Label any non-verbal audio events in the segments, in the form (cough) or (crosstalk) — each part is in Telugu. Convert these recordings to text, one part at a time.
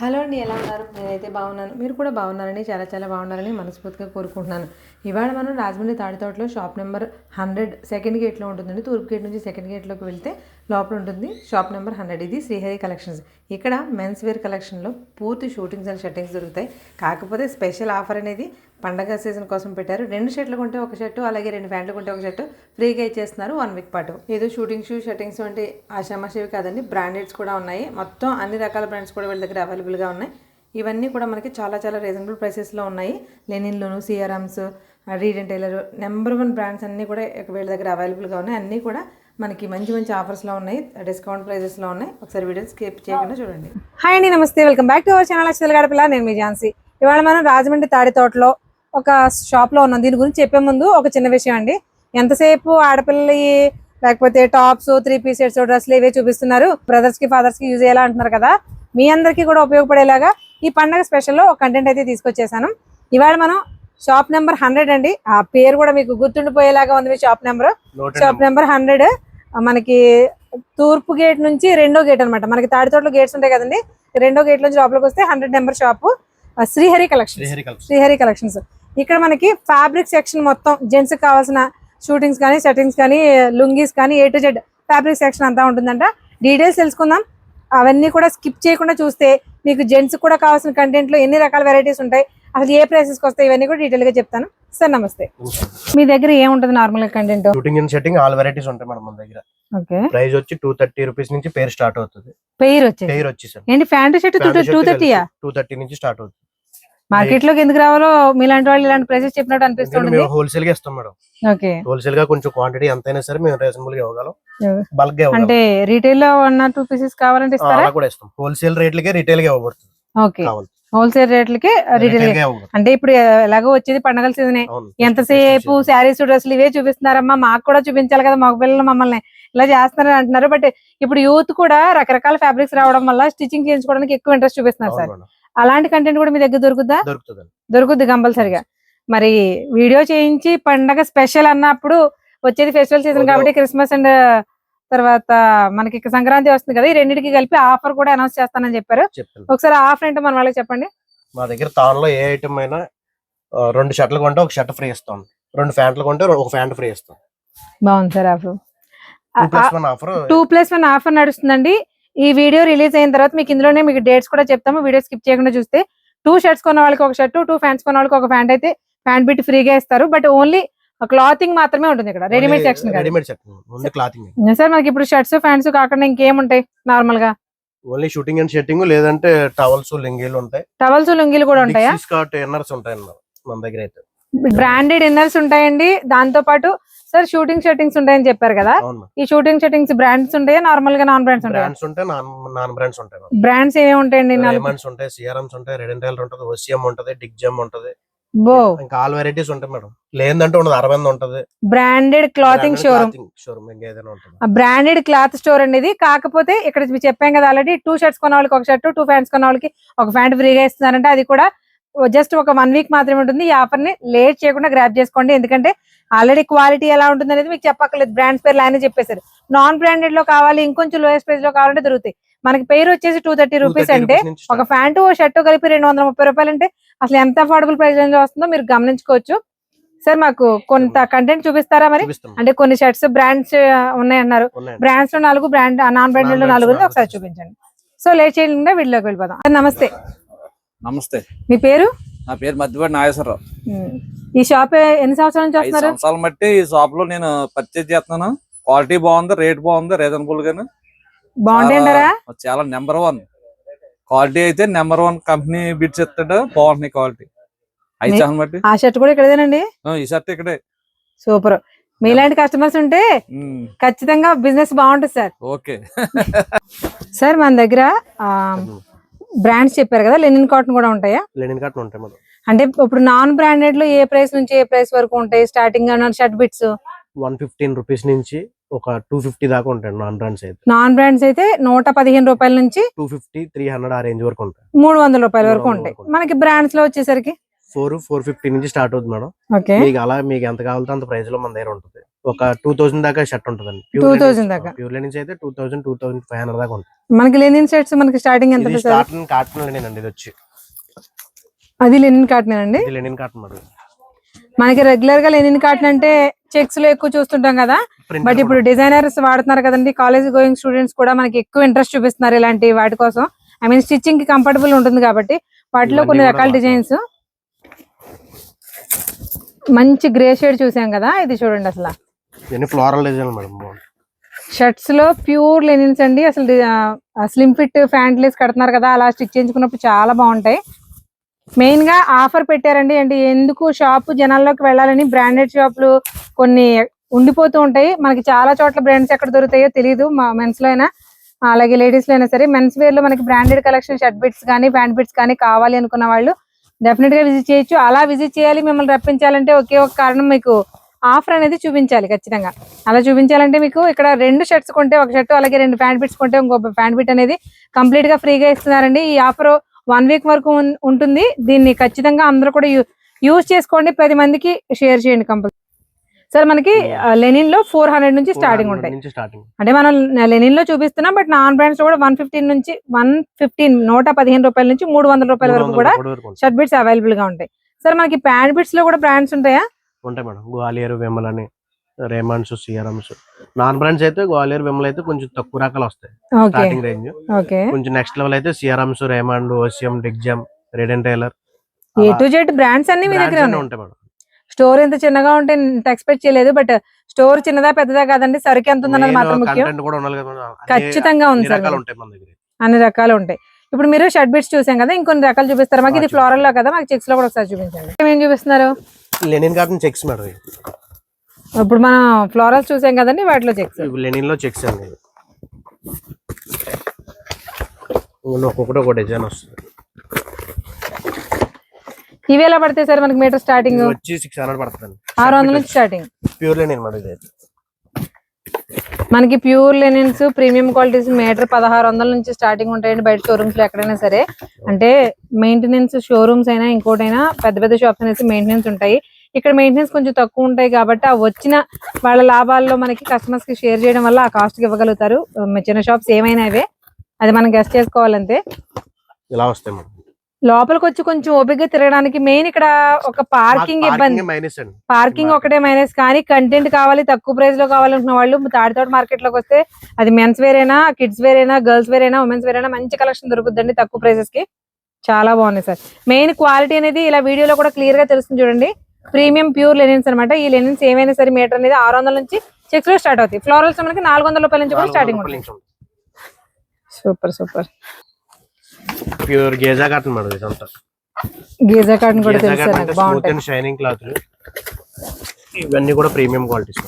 హలో అండి ఎలా ఉన్నారు? నేనైతే బాగున్నాను. మీరు కూడా బాగున్నారని చాలా చాలా బాగున్నారని మనస్ఫూర్తిగా కోరుకుంటున్నాను. ఇవాళ మనం రాజమండ్రి తాడితోటలో షాప్ నెంబర్ హండ్రెడ్ సెకండ్ గేట్లో ఉంటుందండి. తూర్పు గేట్ నుంచి సెకండ్ గేట్లోకి వెళ్తే లోపల ఉంటుంది షాప్ నెంబర్ హండ్రెడ్. ఇది శ్రీహరి కలెక్షన్స్. ఇక్కడ మెన్స్ వేర్ కలెక్షన్లో పూర్తి షూటింగ్స్ అండ్ షర్టింగ్స్ దొరుకుతాయి. కాకపోతే స్పెషల్ ఆఫర్ అనేది పండగ సీజన్ కోసం పెట్టారు. రెండు షర్ట్లు కొంటే ఒక షర్టు అలాగే రెండు ప్యాంట్లు కొంటే ఒక షర్టు ఫ్రీగా ఇచ్చేస్తున్నారు వన్ వీక్ పాటు. ఏదో షూటింగ్ షూ షర్టింగ్స్ వంటి ఆషామాషివి కాదండి బ్రాండెడ్స్ కూడా ఉన్నాయి. మొత్తం అన్ని రకాల బ్రాండ్స్ కూడా వీళ్ళ దగ్గర అవైలబుల్గా ఉన్నాయి. ఇవన్నీ కూడా మనకి చాలా చాలా రీజనబుల్ ప్రైసెస్లో ఉన్నాయి. లెనిన్లోను Siyaram's Reid and Taylor number one brands అన్నీ కూడా వీళ్ళ దగ్గర అవైలబుల్గా ఉన్నాయి. అన్నీ కూడా మనకి మంచి మంచి ఆఫర్స్లో ఉన్నాయి. డిస్కౌంట్ ప్రైజెస్లో ఉన్నాయి. ఒకసారి వీడియో స్కిప్ చేయకుండా చూడండి. హాయ్ అండి నమస్తే. Welcome back to our channel అక్షల్ గడపల నేను మీ ఝాన్సీ. ఇవాళ మనం రాజమండ్రి తాడి తోటలో ఒక షాప్లో ఉన్నాం. దీని గురించి చెప్పే ముందు ఒక చిన్న విషయం అండి. ఎంతసేపు ఆడపిల్లలు లేకపోతే టాప్స్ త్రీ పీసెట్స్ డ్రెస్లు ఇవే చూపిస్తున్నారు. బ్రదర్స్కి ఫాదర్స్కి యూజ్ అయ్యేలా అంటున్నారు కదా. మీ అందరికీ కూడా ఉపయోగపడేలాగా ఈ పండగ స్పెషల్లో ఒక కంటెంట్ అయితే తీసుకొచ్చేసాను. ఇవాళ మనం షాప్ నెంబర్ హండ్రెడ్ అండి. ఆ పేరు కూడా మీకు గుర్తుండిపోయేలాగా ఉంది మీ shop number shop number hundred మనకి తూర్పు గేట్ నుంచి రెండో గేట్ అన్నమాట. మనకి తాడితోటలో గేట్స్ ఉంటాయి కదండి. రెండో గేట్ నుంచి లోపలికి వస్తే hundred number shop Srihari collection Srihari collections ఇక్కడ మనకి ఫ్యాబ్రిక్ సెక్షన్ మొత్తం జెంట్స్ కావాల్సిన షూటింగ్స్ కానీ సెట్టింగ్స్ కానీ లుంగీస్ కానీ A to Z fabric section అంతా ఉంటుందంట. డీటెయిల్స్ తెలుసుకుందాం. అవన్నీ కూడా స్కిప్ చేయకుండా చూస్తే మీకు జెంట్స్ కూడా కావాల్సిన కంటెంట్లో ఎన్ని రకాల వెరైటీస్ ఉంటాయి అసలు ఏ ప్రైసెస్ వస్తాయి ఇవన్నీ కూడా డీటెయిల్గా చెప్తాను. సార్ నమస్తే. మీ దగ్గర ఏముంటుంది normal content suiting and shirting all varieties ఉంటాయి మేడం మన దగ్గర. ఓకే. ప్రైస్ వచ్చి టూ థర్టీ రూపీస్ నుంచి పేరు స్టార్ట్ అవుతుంది. పెయిర్ వచ్చేసి పేరు వచ్చి సార్. ఏంటి ప్యాంటు షర్ట్ టూ థర్టీయా టూ థర్టీ నుంచి స్టార్ట్ అవుతుంది. మార్కెట్లోకి ఎందుకు రావాలో మీలాంటి వాళ్ళు ఇలాంటి ప్రైసెస్ చెప్పినట్టు అనిపిస్తుంది మేము హోల్సేల్గా ఇస్తాం మేడం. ఓకే. హోల్సేల్గా కొంచెం క్వాంటిటీ ఎంతైనా సరే మేము రీజనబుల్గా ఇవ్వగలం. బల్క్గా అంటే రీటైల్లో వన్ ఆర్ టూ పీసెస్ కావాలంటే ఇస్తారా? కూడా ఇస్తాం. హోల్సేల్ రేట్లకే రిటైల్గా ఇవ్వబడుతుంది. ఓకే. కావాలి. హోల్సేల్ రేట్లకి రీటైల్ అంటే ఇప్పుడు ఎలాగో వచ్చేది పండగల సీజనే. ఎంతసేపు శారీస్ డ్రెస్సులు ఇవే చూపిస్తున్నారమ్మా. మాకు కూడా చూపించాలి కదా మగ పిల్లలు మమ్మల్ని. ఇలా చేస్తున్నారని అంటున్నారు. బట్ ఇప్పుడు యూత్ కూడా రకరకాల ఫ్యాబ్రిక్స్ రావడం వల్ల స్టిచ్చింగ్ చేయించుకోవడానికి ఎక్కువ ఇంట్రెస్ట్ చూపిస్తున్నారు సార్. అలాంటి కంటెంట్ కూడా మీ దగ్గర దొరుకుద్దా? దొరుకుద్ది కంపల్సరిగా. మరి వీడియో చేయించి పండగ స్పెషల్ అన్నప్పుడు వచ్చేది ఫెస్టివల్ సీజన్. కాబట్టి క్రిస్మస్ అండ్ తర్వాత మనకి సంక్రాంతి వస్తుంది కదా ఈ రెండింటికి కలిపి ఆఫర్ కూడా అనౌన్స్ చేస్తానని చెప్పారు. ఒకసారి ఆఫర్ ఏంటో మన వాళ్ళకి చెప్పండి. మా దగ్గర తాన్లో ఏ ఐటమ్ అయినా రెండు షర్ట్లు కొంటే ఒక షర్ట్ ఫ్రీ ఇస్తాం. రెండు ప్యాంట్లు కొంటే ఒక ప్యాంట్ ఫ్రీ ఇస్తాం. బాగుంది sir offer. Two plus one offer. Two plus one offer నడుస్తుందండి. ఈ వీడియో రిలీజ్ అయిన తర్వాత మీకు ఇందులోనే మీకు డేట్స్ కూడా చెప్తాము. వీడియో స్కిప్ చేయకుండా చూస్తే టూ షర్ట్స్ కొన్న వాళ్ళకి ఒక షర్ట్ టూ ఫ్యాంట్స్ కొన్న వాళ్ళకి ఒక ప్యాంట్ అయితే ప్యాంట్ బిట్ ఫ్రీగా ఇస్తారు. బట్ ఓన్లీ క్లాతింగ్ మాత్రమే ఉంటుంది ఇక్కడ. Readymade section readymade section clothing sir మనకి ఇప్పుడు షర్ట్స్ ఫ్యాంట్స్ కాకుండా ఇంకేముంటాయి నార్మల్గా ఓన్లీ షూటింగ్ అండ్ షెట్టింగ్ లేదంటే టవల్స్ లింగీలు ఉంటాయి. టవల్స్ లుంగీలు కూడా ఉంటాయా? స్కార్ట్ ఇన్నర్స్ ఉంటాయి మన దగ్గర అయితే. బ్రాండెడ్ ఇన్నర్స్ ఉంటాయండి. దాంతో పాటు సార్ షూటింగ్ షర్టింగ్స్ ఉంటాయని చెప్పారు కదా? ఈ షూటింగ్ షర్టింగ్స్ బ్రాండ్స్ ఉంటాయా? నార్మల్గా నాన్ బ్రాండ్స్ ఉంటాయా? బ్రాండ్స్ ఉంటాయి నాన్ నాన్ బ్రాండ్స్ ఉంటాయి బ్రాండ్స్ ఏమేమి ఉంటాయండి? ఉంటాయి సిఆర్ఎంస్ ఉంటాయి రెడ్ అండ్ టైలర్ ఉంటుంది ఓసిఎం ఉంటది డిగ్జమ్ ఉంటది. ఇంకా ఆల్ వెరైటీస్ ఉంటాయి మేడం. లేదంటే ఉండదు ఉంటది. బ్రాండెడ్ క్లాతింగ్ షోరూమ్ షోరూమ్ ఏదైనా ఉంటుంది. బ్రాండెడ్ క్లాత్ స్టోర్ అనేది కాకపోతే ఇక్కడ చెప్పాం కదా ఆల్రెడీ టూ షర్ట్స్ కొన్న వాళ్ళకి ఒక షర్ట్ టూ ప్యాంట్స్ కొన్న వాళ్ళకి ఒక ప్యాంట్ ఫ్రీగా ఇస్తున్నారంటే అది కూడా జస్ట్ ఒక వన్ వీక్ మాత్రమే ఉంటుంది. ఈ ఆఫర్ని లేట్ చేయకుండా గ్రాప్ చేసుకోండి. ఎందుకంటే ఆల్రెడీ క్వాలిటీ ఎలా ఉంటుంది అనేది మీకు చెప్పక్కర్లేదు. బ్రాండ్స్ పేర్లు ఆయన చెప్పేశారు. నాన్ బ్రాండెడ్లో కావాలి ఇంకొంచెం లోయెస్ట్ ప్రైస్లో కావాలంటే దొరుకుతాయి. మనకి పేరు వచ్చేసి టూ థర్టీ రూపీస్ 230 అంటే ఒక. ప్యాంటు ఓ షర్ట్ కలిపి రెండు వందల ముప్పై రూపాయలు అంటే అసలు ఎంత అఫోర్డబుల్ ప్రైస్ రేంజ్ వస్తుందో మీరు గమనించుకోవచ్చు. సార్ మాకు కొంత కంటెంట్ చూపిస్తారా మరి? అంటే కొన్ని షర్ట్స్ బ్రాండ్స్ ఉన్నాయన్నారు. ఉన్నాయండి. బ్రాండ్స్లో నాలుగు బ్రాండ్ నాన్ బ్రాండెడ్లో నాలుగు ఒకసారి చూపించండి. సో లేట్ చేయకుండా వీడియోకి వెళ్ళిపోదాం. నమస్తే. నమస్తే. మీ పేరు? నా పేరు మధ్యపాటి నాగేశ్వరరావు. ఈ షాప్ ఎన్ని సంవత్సరాల నుంచి ఐదు వస్తున్నారు? సంవత్సరాలు బట్టి ఈ షాప్లో నేను పర్చేజ్ చేస్తున్నాను. క్వాలిటీ బాగుంది రేట్ బాగుంది రీజనబుల్ గాను. బాగుంటారా చాలా- చాలా నెంబర్ వన్ క్వాలిటీ అయితే నెంబర్ వన్ కంపెనీ బిట్స్ ఇస్తాడు బాగుంటున్నాయి క్వాలిటీ ఐదు మీ- సంవత్సరాలు బట్టి ఆ షర్ట్ కూడా ఇక్కడేనండి? ఆ, ఈ షర్ట్ ఇక్కడే. సూపర్. మీలాంటి కస్టమర్స్ ఉంటే ఉమ్, ఖచ్చితంగా బిజినెస్ బాగుంటుంది సార్ ఓకే. (laughs) సార్ మన దగ్గర బ్రాండ్స్ చెప్పారు కదా లెనిన్ కాటన్ కూడా ఉంటాయా? లెనిన్ కాటన్ ఉంటాయి మేడం. అంటే ఇప్పుడు నాన్ బ్రాండెడ్లో ఏ ప్రైస్ నుంచి ఏ ప్రైస్ వరకు ఉంటాయి? Starting shirt bits? One fifteen rupees నుంచి ఒక టూ ఫిఫ్టీ దాకా ఉంటాయి నాన్ బ్రాండ్స్ అయితే. నాన్ బ్రాండ్స్ అయితే నూట పదిహేను రూపాయల నుంచి టూ ఫిఫ్టీ త్రీ హండ్రెడ్ ఆ రేంజ్ వరకు ఉంటాయి. మూడు వందల రూపాయల వరకు ఉంటాయి. మనకి బ్రాండ్స్లో వచ్చేసరికి? ఫోర్ ఫోర్ ఫిఫ్టీ నుంచి స్టార్ట్ అవుతుంది మేడం. ఓకే. మీకు అలా మీకు ఎంత కావాలంటే అంత ప్రైస్లో మన దగ్గర ఉంటుంది. ఒక టూ థౌసండ్ దాకా షర్ట్ ఉంటుందండి. 2000 దాకా. ప్యూర్ లెనిన్స్ అయితే two thousand two thousand five hundred దాకా ఉంటుంది. మనకి లెనిన్ సెట్స్ మనకి స్టార్టింగ్ ఎంత స్టార్టింగ్ కాటన్ లెనిన్ అండి ఇది వచ్చి. అది లెనిన్ కాటన్ అండి? లెనిన్ కాటన్ మేడం మనకి రెగ్యులర్గా లెనిన్ కాటన్ అంటే చెక్స్లో ఎక్కువ చూస్తుంటాం కదా. బట్ ఇప్పుడు డిజైనర్స్ వాడుతున్నారు కదండి. కాలేజ్ గోయింగ్ స్టూడెంట్స్ కూడా మనకి ఎక్కువ ఇంట్రెస్ట్ చూపిస్తున్నారు ఇలాంటి వాటి కోసం. ఐ మీన్ స్టిచ్చింగ్కి కంఫర్టబుల్ ఉంటుంది కాబట్టి వాటిలో కొన్ని రకాల. డిజైన్స్. మంచి గ్రే షేడ్ చూసాం కదా ఇది చూడండి అసలు. ఇవన్నీ ఫ్లోరల్ డిజైన్ మేడం షర్ట్స్లో ప్యూర్ లెనిన్స్ అండి అసలు స్లిమ్ ఫిట్ ఫ్యాంట్లీస్ కడుతున్నారు కదా అలా స్టిచ్ చేయించుకున్నప్పుడు చాలా బాగుంటాయి. మెయిన్గా ఆఫర్ పెట్టారండి అంటే ఎందుకు షాప్ జనాల్లోకి వెళ్ళాలని బ్రాండెడ్ షాపులు కొన్ని ఉండిపోతూ ఉంటాయి. మనకి చాలా చోట్ల బ్రాండ్స్ ఎక్కడ దొరుకుతాయో తెలియదు మా మెన్స్లో అయినా అలాగే లేడీస్లో అయినా సరే మెన్స్ వేర్లో మనకి బ్రాండెడ్ కలెక్షన్ షర్ట్ బిట్స్ కానీ ప్యాంట్ బిట్స్ కానీ కావాలి అనుకున్న వాళ్ళు డెఫినెట్గా విజిట్ చేయొచ్చు. అలా విజిట్ చేయాలి మిమ్మల్ని రప్పించాలంటే ఒకే ఒక కారణం మీకు ఆఫర్ అనేది చూపించాలి ఖచ్చితంగా. అలా చూపించాలంటే మీకు ఇక్కడ రెండు షర్ట్స్ కొంటే ఒక షర్ట్ అలాగే రెండు ప్యాంట్ బిట్స్ కొంటే ఇంకో ప్యాంట్ బిట్ అనేది కంప్లీట్గా ఫ్రీగా ఇస్తున్నారండి. ఈ ఆఫర్ వన్ వీక్ వరకు ఉంటుంది. దీన్ని ఖచ్చితంగా అందరూ కూడా యూజ్ చేసుకోండి. పది మందికి షేర్ చేయండి కంపల్సరీ సార్ మనకి లెనిన్లో ఫోర్ హండ్రెడ్ నుంచి స్టార్టింగ్ ఉంటాయి. అంటే మనం లెనిన్లో చూపిస్తున్నాం బట్ నాన్ బ్రాండ్స్లో కూడా వన్ ఫిఫ్టీన్ నుంచి వన్ ఫిఫ్టీన్ నూట పదిహేను రూపాయల నుంచి మూడు వందల రూపాయల వరకు కూడా షర్ట్ బిట్స్ అవైలబుల్గా ఉంటాయి. సార్ మనకి ప్యాంట్ బిట్స్లో కూడా బ్రాండ్స్ ఉంటాయా? ఉంటాయి మేడం. గ్వాలియర్ విమల్ అని రేమాన్స్ సిఆర్ఎంస్ నాన్ బ్రాండ్స్ అయితే గ్వాలియర్ విమల్ అయితే కొంచెం తక్కువ రకాలు వస్తాయి. Starting range. కొంచెం నెక్స్ట్ లెవెల్ అయితే Siyaram's Raymond OCM Digjam Reid and Taylor. A to Z brands అన్ని మీ దగ్గర ఉంటాయి మేడం. స్టోర్ ఎంత చిన్నగా ఉంటే ఎక్స్పెక్ట్ చేయలేదు బట్ స్టోర్ చిన్నదా పెద్దదా కాదండి. సరికి ఎంత ఉందన్నది మాత్రం ముఖ్యం. ఖచ్చితంగా ఉంది అన్ని సార్ అన్ని రకాలు ఉంటాయి. ఇప్పుడు మీరు షర్ట్ బిట్స్ చూసాం కదా ఇంకొన్ని రకాలు చూపిస్తారు? మాకు ఇది ఫ్లోరల్లో కదా మాకు చెక్స్లో కూడా ఒకసారి చూపించండి. ఏం చూపిస్తున్నారు? Linen cotton checks madam. ఇప్పుడు మనం ఫ్లోరల్స్ చూసాం కదండి వాటిలో చెక్స్ లెనిన్లో చెక్స్ అండి. ఒక్కొక్కటి ఒక డిజైన్ వస్తుంది. ఇవి ఎలా పడతాయి సార్ మనకి మీటర్ స్టార్టింగ్ ఇది వచ్చి సిక్స్ హండ్రెడ్ పడుతుంది ఆరు వందల నుంచి స్టార్టింగ్ ప్యూర్ లెనిన్ మేడం మనకి pure linens premium qualities metre పదహారు వందల నుంచి స్టార్టింగ్ ఉంటాయండి బయట షోరూమ్స్లో ఎక్కడైనా సరే. అంటే మెయింటెనెన్స్ షోరూమ్స్ అయినా ఇంకోటైనా పెద్ద పెద్ద షాప్స్ అనేసి మెయింటెనెన్స్ ఉంటాయి. ఇక్కడ మెయింటెనెన్స్ కొంచెం తక్కువ ఉంటాయి కాబట్టి ఆ వచ్చిన వాళ్ళ లాభాల్లో మనకి కస్టమర్స్కి షేర్ చేయడం వల్ల ఆ కాస్ట్కి ఇవ్వగలుగుతారు. చిన్న షాప్స్ ఏమైనా అవే అది మనం గెస్ట్ చేసుకోవాలంతే. ఇలా వస్తాయి లోపలికి వచ్చి కొంచెం ఓపికగా తిరగడానికి మెయిన్ ఇక్కడ ఒక పార్కింగ్ ఇబ్బంది. పార్కింగ్ ఒకటే మైనస్ కానీ కంటెంట్ కావాలి తక్కువ ప్రైస్లో కావాలనుకున్న వాళ్ళు తాడితోట మార్కెట్లోకి వస్తే అది మెన్స్ వేర్ అయినా కిడ్స్ వేర్ అయినా గర్ల్స్ వేర్ అయినా ఉమెన్స్ వేర్ అయినా మంచి కలెక్షన్ దొరుకుతుందండి తక్కువ ప్రైసెస్కి. చాలా బాగున్నాయి సార్. మెయిన్ క్వాలిటీ అనేది ఇలా వీడియోలో కూడా క్లియర్గా తెలుస్తుంది చూడండి. ప్రీమియం ప్యూర్ లెనిన్స్ అన్నమాట. ఈ లెనిన్స్ ఏమైనా సరే మీటర్ అనేది ఆరు వందల నుంచి చెక్స్లో స్టార్ట్ అవుతాయి. ఫ్లోరల్స్ మనకి నాలుగు వందల రూపాయల నుంచి కూడా స్టార్టింగ్ ఉంటుంది super super pure Giza cotton madam ఇదంతా. గీజా కార్డ్ కూడా తెలుసు కాటన్ నాకు? అండ్ షైనింగ్ క్లాత్ ఇవన్నీ కూడా ప్రీమియం క్వాలిటీస్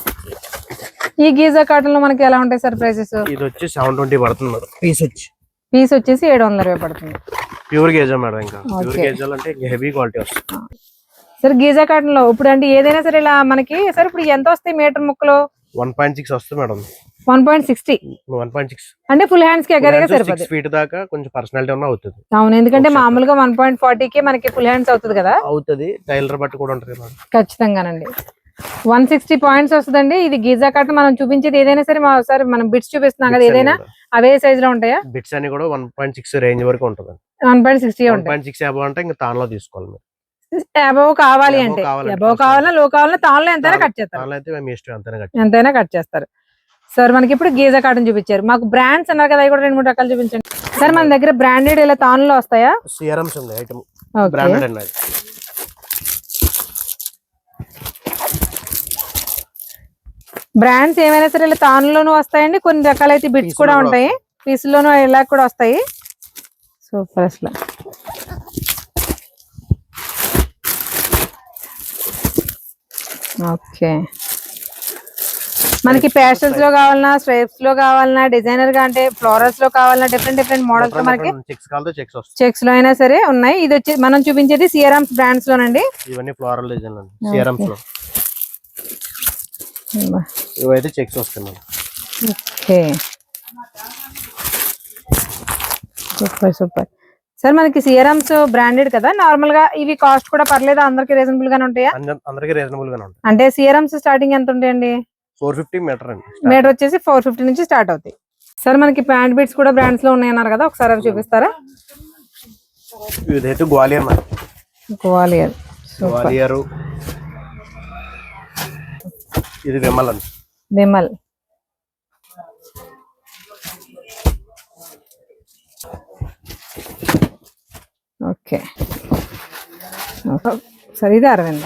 ఈ గీజా కాటన్లో మనకి ఎలా ఉంటాయి సార్ ప్రైసెస్ ఇది వచ్చి సెవెన్ ట్వంటీ పడుతుంది మేడం. పీస్ వచ్చి. పీస్ వచ్చేసి ఏడు వందల రూపాయ పడుతుంది. ప్యూర్ గేజా మేడం ఇంకా. ప్యూర్. గేజాలు అంటే హెవీ క్వాలిటీ వస్తుంది. సార్ గీజా కాటన్లో ఇప్పుడు అంటే ఏదైనా సరే ఇలా మనకి సార్ ఇప్పుడు ఎంత వస్తాయి మీటర్ ముక్కలు? వన్ పాయింట్ సిక్స్ వస్తుంది madam. One point sixty. One point six. అంటే ఫుల్ హ్యాండ్స్కి ఎగరగా సరిపోతుంది ఫీట్ దాకా కొంచెం పర్సనాలిటీ ఉన్న అవుతుంది. అవును ఎందుకంటే మామూలుగా వన్ పాయింట్ ఫార్టీకి మనకి ఫుల్ హ్యాండ్స్ అవుతుంది కదా. అవుతుంది. టైలర్ బట్టి కూడా ఉంటుంది ఖచ్చితంగానండి. వన్ సిక్స్టీ పాయింట్స్ వస్తుందండి. ఇది గీజా కాటన్ మనం చూపించేది ఏదైనా సరే మా సార్ మనం బిట్స్ చూపిస్తున్నాం కదా ఏదైనా అవే సైజ్లో ఉంటాయా? బిట్స్ అని కూడా వన్ పాయింట్ సిక్స్ రేంజ్ వరకు ఉంటుంది one point sixty one point six above అంటే ఇంకా తాన్లో తీసుకోవాలి అబౌవ్ కావాలి అంటే. అబౌవ్ కావాలన్నా లో కావాలన్నా తాన్లో ఎంతైనా కట్ చేస్తారు. ఎంతైనా కట్ చేస్తారు. సార్ మనకి ఇప్పుడు గీజా కాటన్ చూపించారు. మాకు బ్రాండ్స్ అన్నారు కదా కూడా రెండు మూడు రకాలు చూపించండి. సార్ మన దగ్గర బ్రాండెడ్ ఇలా తాన్లో వస్తాయా? సిఆర్ఎంస్ ఉంది ఐటమ్. బ్రాండెడ్ అండి బ్రాండ్స్ ఏమైనా సరే ఇలా తాన్లోనూ వస్తాయండి కొన్ని రకాలైతే బిట్స్ కూడా ఉంటాయి. పీసుల్లోనూ ఇలా కూడా వస్తాయి. సూపర్ అసలు. ఓకే మనకి పేస్టల్స్లో కావాలన్నా స్ట్రైప్స్లో కావాలన్నా డిజైనర్గా అంటే ఫ్లోరల్స్లో కావాలన్నా డిఫరెంట్ డిఫరెంట్ మోడల్స్లో మనకి చెక్స్లో అయినా సరే ఉన్నాయి. ఇది వచ్చి మనం చూపించేది సిఆర్ఎంస్ బ్రాండ్స్ లోనండి. ఇవన్నీ ఫ్లోరల్ డిజైన్ అండి. సిఆర్ఎంస్లో. ఇవైతే చెక్స్ వస్తాయి madam. Okay. Super super. Sir మనకి సియరమ్స్ బ్రాండెడ్ కదా? నార్మల్గా ఇవి కాస్ట్ కూడా పర్లేదా? అందరికి రీజనబుల్ గానే ఉంటాయా? అందరికీ రీజనబుల్ గానే ఉంటాయి. అంటే సియరమ్స్ స్టార్టింగ్ ఎంత ఉంటాయండి? ఫోర్ ఫిఫ్టీ మీటర్ అండి. మీటర్ వచ్చేసి ఫోర్ ఫిఫ్టీ నుంచి స్టార్ట్ అవుతాయి. సార్ మనకి ప్యాంట్ బీట్స్ కూడా బ్రాండ్స్లో ఉన్నాయన్నారు కదా ఒకసారి అవి చూపిస్తారా? ఇదైతే గ్వాలియర్ మేడం గ్వాలియర్. గ్వాలియర్. ఇది విమల్ అండి. విమల్. ఓకే. సరే ఇది అరవింద?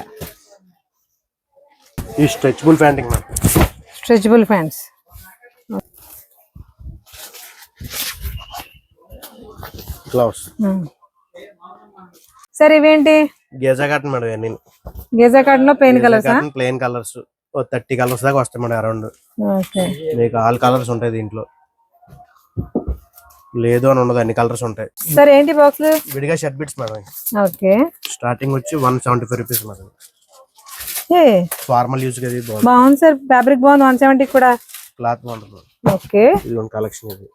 ఈ stretchable panting madam stretchable pants. Gloves sir ఇవేంటి? గేజా కాటన్ మేడం ఇవన్నీ. గేజా కార్డ్లో ప్లెయిన్ కలర్సా ప్లెయిన్ కలర్స్ థర్టీ కలర్స్ దాకా వస్తాయి మేడం అరౌండ్. మీకు ఆల్ కలర్స్ ఉంటాయి దీంట్లో. లేదు అని ఉండదు అన్ని కలర్స్ ఉంటాయి. సార్ ఏంటి బాక్స్ విడిగా shirt bits madam. Okay. Starting వచ్చి one seventy five rupees madam. Formal use అది బాగుంది. బాగుంది సార్. ఫ్యాబ్రిక్ బాగుంది. వన్ సెవెంటీ కూడా. క్లాత్ బాగుంటుంది ఓకే. ఇది కలెక్షన్ ఇది.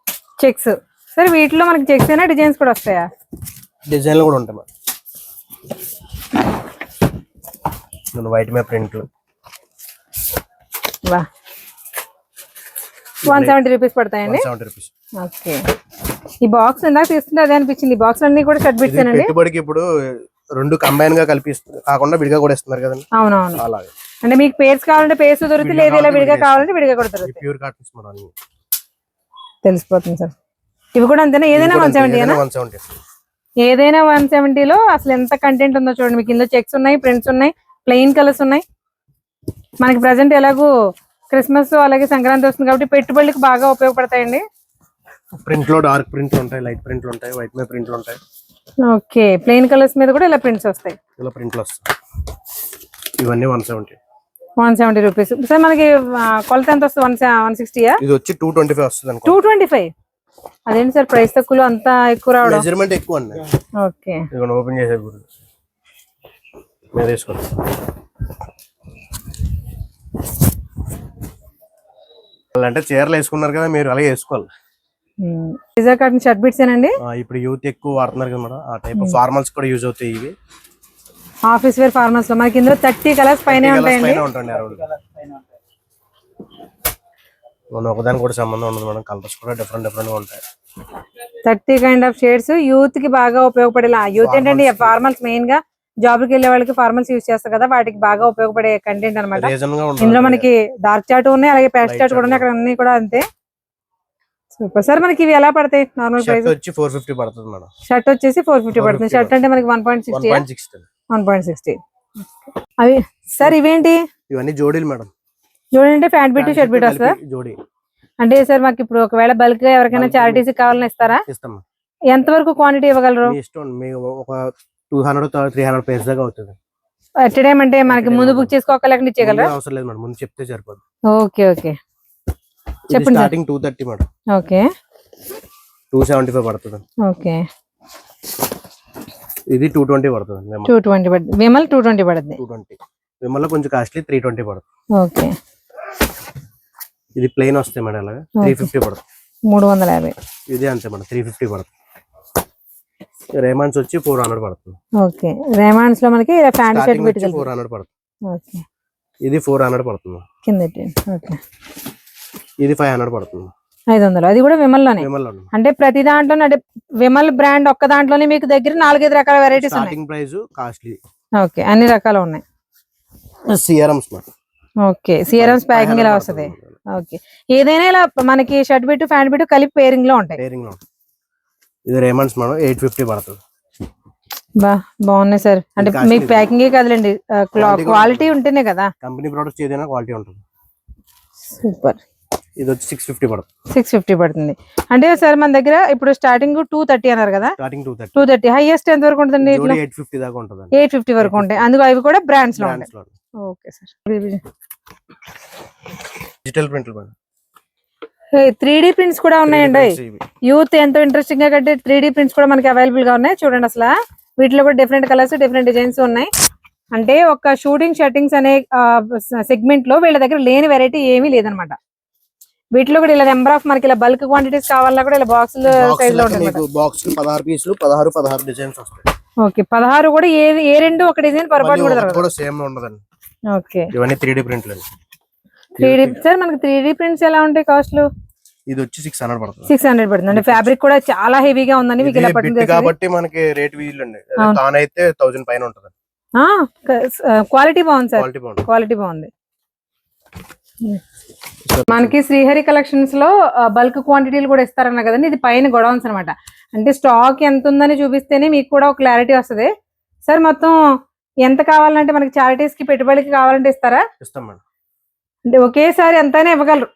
చెక్స్. సార్ వీటిలో మనకి చెక్స్ అయినా డిజైన్స్ కూడా వస్తాయా? డిజైన్లు కూడా ఉంటాయి మేడం వైట్ మీద ప్రింట్. వా. వన్ సెవెంటీ రూపీస్ పడతాయండి? Seventy rupees. ఓకే. ఈ బాక్స్ ఇందాక తీసుకుంటే అదే అనిపించింది. ఈ బాక్స్ అన్ని కూడా ఇది బిట్సేనండి పెట్టుబడికి ఇప్పుడు రెండు కంబైన్గా కలిపి ఇస్తు- కాకుండా విడిగా కూడా ఇస్తున్నారు కదండి. అవునవును. అలాగే. అంటే మీకు పేర్స్ కావాలంటే పేర్స్ దొరుకుతుంది లేదు ఇలా విడిగా కావాలంటే విడిగా కూడా దొరుకుతాయి. ప్యూర్ కాటన్స్ అన్ని. తెలిసిపోతుంది సార్. ఇవి కూడా అంతేనా? ఏదైనా వన్ సెవెంటీ ఏదైనా 170. ఏదైనా వన్ సెవెంటీలో అసలు ఎంత కంటెంట్ ఉందో చూడండి. మీకు ఇందులో చెక్స్ ఉన్నాయి ప్రింట్స్ ఉన్నాయి ప్లెయిన్ కలర్స్ ఉన్నాయి. మనకి ప్రజెంట్ ఎలాగో క్రిస్మస్ అలాగే సంక్రాంతి వస్తుంది కాబట్టి పెట్టుబడులకు బాగా ఉపయోగపడతాయండి. ప్రింట్లో డార్క్ ప్రింట్లు ఉంటాయి లైట్ ప్రింట్లు ఉంటాయి వైట్ మీద ప్రింట్లు ఉంటాయి. ఓకే. ప్లెయిన్ కలర్స్ మీద కూడా ఇలా ప్రింట్స్ వస్తాయి. ఇలా ప్రింట్లు వస్తాయి. ఇవన్నీ one seventy. One seventy rupees. Sir మనకి కొలత ఎంత వస్తుంది? వన్ వన్ సిక్స్టీయా ఇది వచ్చి టూ ట్వంటీ ఫైవ్ వస్తుంది అనుకో. Two twenty five? అదేంటి సార్ ప్రైస్ తక్కువలో అంత ఎక్కువ రావడం? మెజర్మెంట్ ఎక్కువ అండి. ఓకే. ఇదిగోండి ఓపెన్ చేసే గురి మీరు తీసుకోండి. అంటే చీరలు వేసుకున్నారు కదా మీరు అలాగే వేసుకోవాలి. పిజ్జా కాటన్ షర్ట్ బిట్స్ ఏనండి ఇప్పుడు యూత్ ఎక్కువ వాడుతున్నారు కదా మేడం. ఆ టైప్ ఫార్మల్స్ కూడా యూజ్ అవుతాయి ఇవి. ఆఫీస్ వేర్ ఫార్మల్స్లో. మనకి ఇందులో థర్టీ కలర్స్ పైన ఉంటాయండి. మన ఒకదానికి కూడా సంబంధం ఉండదు మేడం. కలర్స్ కూడా డిఫరెంట్ డిఫరెంట్గా ఉంటాయి. థర్టీ కైండ్ ఆఫ్ షేడ్స్ యూత్కి బాగా ఉపయోగపడేలా. యూత్ ఏంటంటే ఫార్మల్స్ మెయిన్గా జాబ్కి వెళ్ళే వాళ్ళకి ఫార్మల్స్ యూజ్ చేస్తారు కదా వాటికి బాగా ఉపయోగపడే కంటెంట్గా ఇందులో మనకి డార్క్ చాట్ ఉన్నాయి అలాగే ప్యాస్ట్ చాట్ కూడా ఉన్నాయి అక్కడ అన్ని కూడా అంతే. సూపర్ సార్ మనకి ఇవి ఎలా పడతాయి? నార్మల్ ప్రైస్ వచ్చి ఫోర్ ఫిఫ్టీ పడుతుంది మేడం. షర్ట్ వచ్చేసి ఫోర్ ఫిఫ్టీ పడుతుంది. 450 షర్ట్ అంటే మనకి one point one sixty point six one point sixty అవి సార్ ఇవేంటి? ఇవన్నీ జోడీలు మేడం. చూడండి ప్యాంట్ బిట్ షర్ట్ బిట్ వస్తుందా? జోడీ. అంటే సార్ మాకు ఇప్పుడు ఒకవేళ బల్క్గా ఎవరికైనా చారిటీస్ కావాలని ఇస్తారా? ఇస్తాం ఎంత వరకు క్వాంటిటీ ఇవ్వగలరు? ఇష్టం మీకు ఒక two hundred three hundred page దాకా అవుతుంది. ఎట్ టైం అంటే మనకి ముందు బుక్ చేసుకోగలకుండా ఇచ్చేయగలరా ముందే అవసరం లేదు మేడం. ముందు చెప్తే సరిపోదు ఓకే ఓకే చెప్పండి. Starting two thirty madam. Okay. Two seventy five పడుతుంది ఓకే. ఇది టూ ట్వంటీ పడుతుంది టూ ట్వంటీ పడుతుంది విమల్ టూ ట్వంటీ పడుతుంది టూ ట్వంటీ విమల్ కొంచెం కాస్ట్లీ త్రీ ట్వంటీ పడుతుంది. ఓకే. ఇది ప్లెయిన్ వస్తాయి మేడం అలాగా త్రీ ఫిఫ్టీ పడుతుంది. మూడు వందల యాభై. ఇది అంతే మేడం త్రీ ఫిఫ్టీ పడుతుంది. రేమాన్స్ వచ్చి ఫోర్ హండ్రెడ్ పడుతుంది. ఓకే. రేమాన్స్లో మనకి ప్యాంట్ షర్ట్ ఫోర్ హండ్రెడ్ పడుతుంది. ఓకే. ఇది ఫోర్ హండ్రెడ్ పడుతుంది. కింద. ఓకే. ఇది ఫైవ్ హండ్రెడ్ పడుతుంది. ఐదు వందలు. అది కూడా విమల్లోనే విమల్ అంటే ప్రతి దాంట్లో అంటే విమల్ బ్రాండ్ ఒక్క దాంట్లోనే మీకు దగ్గర నాలుగైదు రకాల వెరైటీస్ ఉన్నాయి. స్టార్టింగ్ ప్రైస్ కాస్ట్లీ ఓకే అన్ని రకాలు ఉన్నాయి. సిఆర్ఎంస్ ఓకే సిఆర్ఎంస్ ప్యాకింగ్ ఇలా వస్తుంది. ఓకే ఏదైనా ఇలా మనకి షర్ట్ బిట్ ప్యాంట్ బిట్ కలిపి పేరింగ్లో ఉంటాయి. పేరింగ్లో ఇది రేమండ్స్ మేడం ఎయిట్ ఫిఫ్టీ పడుతుంది. బా బాగున్నాయి సార్. అంటే మీకు ప్యాకింగ్ కదలండి. క్వాలిటీ ఉంటేనే కదా. కంపెనీ ప్రొడక్ట్స్ ఏదైనా క్వాలిటీ ఉంటుంది. సూపర్ ఇది వచ్చి సిక్స్ ఫిఫ్టీ పడుతుంది సిక్స్ ఫిఫ్టీ పడుతుంది. అంటే సార్ మన దగ్గర ఇప్పుడు స్టార్టింగ్ టూ థర్టీ అన్నారు కదా? Starting two thirty two thirty highest ఎంత వరకు ఇట్లా ఎయిట్ ఫిఫ్టీ దాకా ఉంటుంది ఎయిట్ ఫిఫ్టీ వరకు ఉంటాయి. అందుకు అవి కూడా బ్రాండ్స్లో ఉంటాయి. ఓకే సార్ డిజిటల్ ప్రింట్లు మేడం. త్రీ డి ప్రింట్స్ కూడా ఉన్నాయండి. యూత్ ఎంతో ఇంట్రెస్టింగ్గా కట్టే త్రీ డి ప్రింట్స్ కూడా మనకి అవైలబుల్గా ఉన్నాయి. చూడండి అసలు. వీటిలో కూడా డిఫరెంట్ కలర్స్ డిఫరెంట్ డిజైన్స్ ఉన్నాయి. అంటే ఒక షూటింగ్ షర్టింగ్స్ అనే సెగ్మెంట్లో వీళ్ళ దగ్గర లేని వెరైటీ ఏమీ లేదనమాట వీటిలో కూడా ఇలా నెంబర్ ఆఫ్ మనకి ఇలా బల్క్ క్వాంటిటీస్ కావాలన్నా కూడా ఇలా బాక్సులు సైజ్లో ఉంటుంది మీకు బాక్స్ పదహారు పీసులు పదహారు పదహారు డిజైన్స్ వస్తాయి. ఓకే పదహారు కూడా ఏ ఏ రెండు ఒక డిజైన్ పొరపాటు కూడా సేమ్ ఉండదండి. ఓకే ఇవన్నీ త్రీ డీ ప్రింట్లు త్రీ డీ సార్ మనకి త్రీ డీ ప్రింట్స్ ఎలా ఉంటాయి కాస్ట్లు ఇది వచ్చి సిక్స్ హండ్రెడ్ పడుతుంది. సిక్స్ హండ్రెడ్ పడుతుంది. అంటే ఫ్యాబ్రిక్ కూడా చాలా హెవీగా ఉందండి మీకు ఇలా బిట్ కాబట్టి మనకి రేట్ వీలండి అవును. తాను అయితే థౌసండ్ పైన ఉంటుంది క్వాలిటీ బాగుంది సార్ క్వాలిటీ బాగుంది. మనకి శ్రీహరి కలెక్షన్స్లో బల్క్ క్వాంటిటీలు కూడా ఇస్తారన్న కదండి. ఇది పైన గొడవన్స్ అనమాట అంటే స్టాక్ ఎంత ఉందని చూపిస్తేనే మీకు కూడా ఒక క్లారిటీ వస్తది. సార్ మొత్తం ఎంత కావాలంటే మనకి చారిటీస్కి పెట్టుబడికి కావాలంటే ఇస్తారా? ఇస్తాం మేడం. అంటే ఒకేసారి ఎంతైనా ఇవ్వగలరు.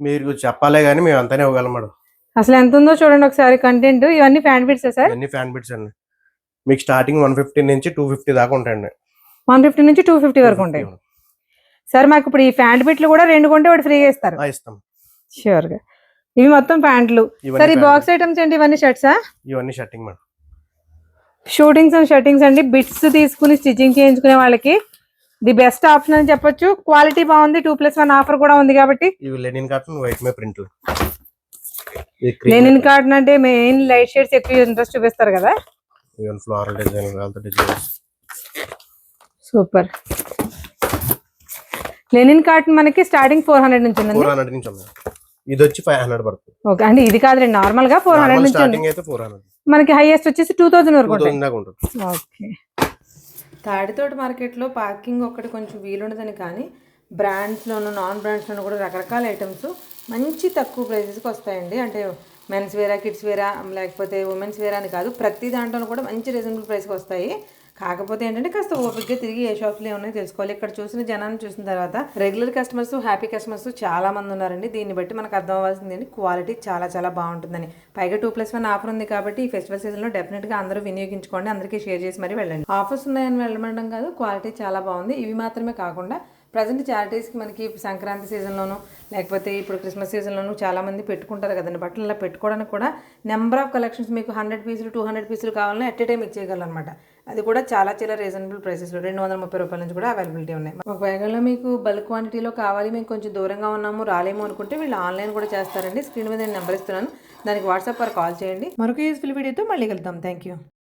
మీరు చెప్పాలే కానీ మేము అంతానే ఇవ్వగలం మేడం. అసలు ఎంత ఉందో చూడండి ఒకసారి కంటెంట్ ఇవన్నీ ఫ్యాన్ బిట్స్ సార్ ఇవన్నీ ఫ్యాన్ బిట్స్ అండి. మీకు స్టార్టింగ్ వన్ ఫిఫ్టీ నుంచి టూ ఫిఫ్టీ దాకా ఉంటాయండి. వన్ ఫిఫ్టీ నుంచి టూ ఫిఫ్టీ వరకు ఉంటాయి. సార్ మాకు ఇప్పుడు ఈ ఫ్యాంట్ బిట్లు కూడా రెండు కొంటే వాడు ఫ్రీగా ఇస్తారు. ఇస్తాం. షూర్గా. ఇవి మొత్తం ప్యాంట్లు. సార్ ఈ బాక్స్ ఐటమ్స్ ఏంటి? ఇవన్నీ షర్ట్సా. ఇవన్నీ shirting madam. Shootings and shirtings అండి. బిట్స్ తీసుకుని స్టిచ్చింగ్ చేయించుకునే వాళ్ళకి ది బెస్ట్ ఆప్షన్ అని చెప్పొచ్చు. క్వాలిటీ బాగుంది. టూ ప్లస్ వన్ ఆఫర్ కూడా ఉంది కాబట్టి. లెనిన్ కాటన్ వైట్ మే ప్రింట్. లెనిన్ కార్టన్ అంటే మెయిన్ లైట్ షేడ్స్ ఎక్కువ ఇంట్రెస్ట్ చూపిస్తారు కదా. Floral design. Super. Linen cotton మనకి స్టార్టింగ్ ఫోర్ హండ్రెడ్ నుంచి ఫోర్ ఉందండి హండ్రెడ్ నుంచి ఉంది. ఇది వచ్చి ఫైవ్ హండ్రెడ్ పడుతుంది. ఓకే అంటే ఇది కాదులేండి నార్మల్గా ఫోర్ హండ్రెడ్ నుంచి ఉంది. స్టార్టింగ్ అయితే ఫోర్ హండ్రెడ్ మనకి హైయెస్ట్ వచ్చేసి టూ థౌసండ్ వరకు ఉంటుంది. ఓకే. తాడితోటి మార్కెట్లో పార్కింగ్ ఒక్కటి కొంచెం వీలుండదని కానీ బ్రాండ్స్లోను నాన్ బ్రాండ్స్లోను కూడా రకరకాల ఐటమ్స్ మంచి తక్కువ ప్రైజెస్కి వస్తాయండి. అంటే మెన్స్ వేరా కిడ్స్ వేరా లేకపోతే ఉమెన్స్ వేరా అని కాదు ప్రతి దాంట్లో కూడా మంచి రీజనబుల్ ప్రైస్కి వస్తాయి. కాకపోతే ఏంటంటే కాస్త ఓపిక్గా తిరిగి ఏ షాప్లో ఏమన్నా తెలుసుకోవాలి. ఇక్కడ చూసిన జనాన్ని చూసిన తర్వాత రెగ్యులర్ కస్టమర్స్ హ్యాపీ కస్టమర్స్ చాలా మంది ఉన్నారండి. దీన్ని బట్టి మనకు అర్థం అవ్వాల్సింది క్వాలిటీ చాలా చాలా బాగుంటుందని. పైగా టూ ప్లస్ వన్ ఆఫర్ ఉంది కాబట్టి ఈ ఫెస్టివల్ సీజన్లో డెఫినెట్గా అందరూ వినియోగించుకోండి. అందరికీ షేర్ చేసి మరీ వెళ్ళండి. ఆఫర్స్ ఉన్నాయని వెళ్ళడం కాదు క్వాలిటీ చాలా బాగుంది. ఇవి మాత్రమే కాకుండా ప్రజెంట్ చారిటీస్కి మనకి సంక్రాంతి సీజన్లోనూ లేకపోతే ఇప్పుడు క్రిస్మస్ సీజన్లోనూ చాలా మంది పెట్టుకుంటారు కదండి. బట్టలు ఇలా పెట్టుకోవడానికి కూడా నెంబర్ ఆఫ్ కలెక్షన్స్ మీకు హండ్రెడ్ పీసులు టూ హండ్రెడ్ పీసులు కావాలని ఎట్ ఏ టైం ఇచ్చేయగలరు అనమాట అది కూడా చాలా చాలా రీజనబుల్ ప్రైసెస్లో రెండు వందల ముప్పై రూపాయల నుంచి కూడా అవైలబిలిటీ ఉన్నాయి. ఒకవేళ మీకు బల్క్ క్వాంటిటీలో కావాలి మేము కొంచెం దూరంగా ఉన్నాము రాలేము అనుకుంటే వీళ్ళు ఆన్లైన్ కూడా చేస్తారండి. స్క్రీన్ మీద నేను నెంబర్ ఇస్తున్నాను. దానికి వాట్సాప్ వారు కాల్ చేయండి. మరొక యూస్ఫుల్ వీడియోతో మళ్ళీ కలుద్దాం. Thank you